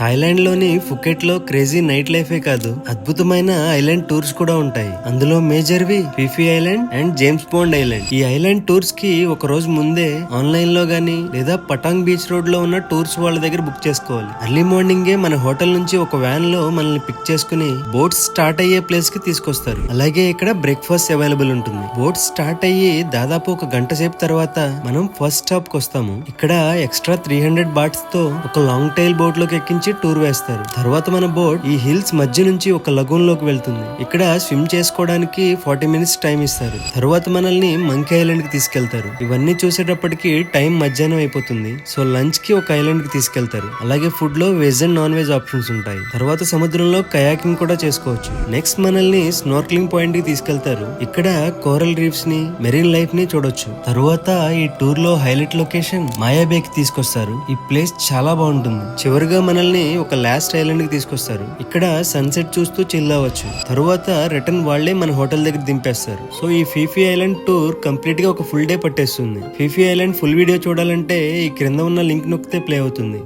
థాయిలాండ్లోని ఫుకెట్లో crazy night లైఫే కాదు అద్భుతమైన ఐలాండ్ టూర్స్ కూడా ఉంటాయి. అందులో major Phi Phi island and James Bond island. ఈ ఐలాండ్ టూర్స్కి ఒక రోజు ముందే ఆన్లైన్లో గానీ లేదా పటాంగ్ బీచ్ రోడ్లో ఉన్న టూర్స్ వాళ్ళ దగ్గర బుక్ చేసుకోవాలి. ఎర్లీ మార్నింగే మన హోటల్ నుంచి ఒక వ్యాన్లో మనల్ని పిక్ చేసుకుని బోట్స్ స్టార్ట్ అయ్యే ప్లేస్కి తీసుకొస్తారు. అలాగే ఇక్కడ బ్రేక్ఫాస్ట్ అవైలబుల్ ఉంటుంది. బోట్ స్టార్ట్ అయ్యి దాదాపు ఒక గంట సేపు తర్వాత మనం ఫస్ట్ స్టాప్కి వస్తాము. ఇక్కడ ఎక్స్ట్రా త్రీ హండ్రెడ్ బాట్స్తో ఒక లాంగ్ టైల్ బోట్లోకి ఎక్కించి టూర్ వేస్తారు. తర్వాత మన బోట్ ఈ హిల్స్ మధ్య నుంచి ఒక లగూన్లోకి వెళ్తుంది. ఇక్కడ స్విమ్ చేసుకోవడానికి ఫార్టీ మినిట్స్ టైం ఇస్తారు. తర్వాత మనల్ని మంకీ ఐలాండ్కి తీసుకెళ్తారు. ఇవన్నీ చూసేటప్పటికి టైం మధ్యాహ్నం అయిపోతుంది. సో లంచ్కి ఒక ఐలాండ్కి తీసుకెళ్తారు. అలాగే ఫుడ్లో veg and non veg options ఉంటాయి. తర్వాత సముద్రంలో కయాకింగ్ కూడా చేసుకోవచ్చు. నెక్స్ట్ మనల్ని స్నోర్క్లింగ్ పాయింట్కి తీసుకెళ్తారు. ఇక్కడ కోరల్ రీఫ్స్ని మెరీన్ లైఫ్ని చూడొచ్చు. తర్వాత ఈ టూర్లో హైలైట్ లొకేషన్ మాయా బే కి తీసుకొస్తారు. ఈ ప్లేస్ చాలా బాగుంటుంది. చివరిగా మనల్ని మనల్ని ఒక లాస్ట్ ఐలాండ్కి తీసుకొస్తారు. ఇక్కడ సన్సెట్ చూస్తూ చిల్ అవ్వచ్చు. తరువాత రిటర్న్ వాళ్ళే మన హోటల్ దగ్గర దింపేస్తారు. సో ఈ ఫీఫీ ఐలాండ్ టూర్ కంప్లీట్గా ఒక ఫుల్ డే పట్టేస్తుంది. Phi Phi island full video చూడాలంటే ఈ క్రింద ఉన్న లింక్ నొక్కితే ప్లే అవుతుంది.